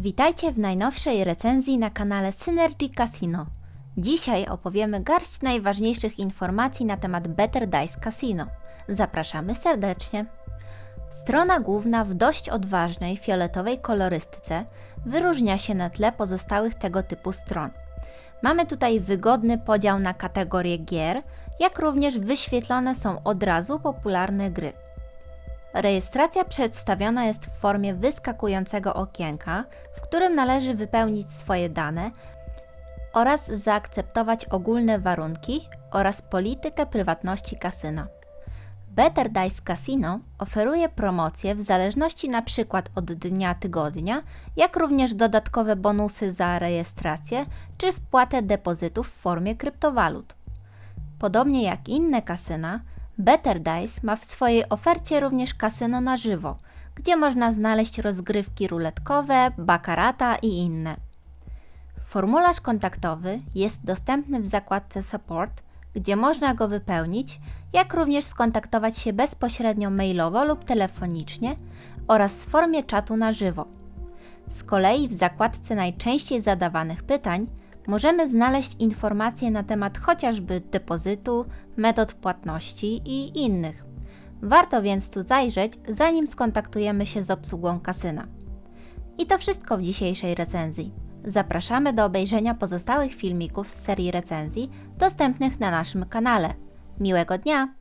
Witajcie w najnowszej recenzji na kanale Synergy Casino. Dzisiaj opowiemy garść najważniejszych informacji na temat Better Dice Casino. Zapraszamy serdecznie. Strona główna w dość odważnej fioletowej kolorystyce wyróżnia się na tle pozostałych tego typu stron. Mamy tutaj wygodny podział na kategorie gier, jak również wyświetlone są od razu popularne gry. Rejestracja przedstawiona jest w formie wyskakującego okienka, w którym należy wypełnić swoje dane oraz zaakceptować ogólne warunki oraz politykę prywatności kasyna. Better Dice Casino oferuje promocje w zależności np. od dnia tygodnia, jak również dodatkowe bonusy za rejestrację czy wpłatę depozytów w formie kryptowalut. Podobnie jak inne kasyna, Better Dice ma w swojej ofercie również kasyno na żywo, gdzie można znaleźć rozgrywki ruletkowe, bakarata i inne. Formularz kontaktowy jest dostępny w zakładce Support, gdzie można go wypełnić, jak również skontaktować się bezpośrednio mailowo lub telefonicznie oraz w formie czatu na żywo. Z kolei w zakładce najczęściej zadawanych pytań możemy znaleźć informacje na temat chociażby depozytu, metod płatności i innych. Warto więc tu zajrzeć, zanim skontaktujemy się z obsługą kasyna. I to wszystko w dzisiejszej recenzji. Zapraszamy do obejrzenia pozostałych filmików z serii recenzji dostępnych na naszym kanale. Miłego dnia!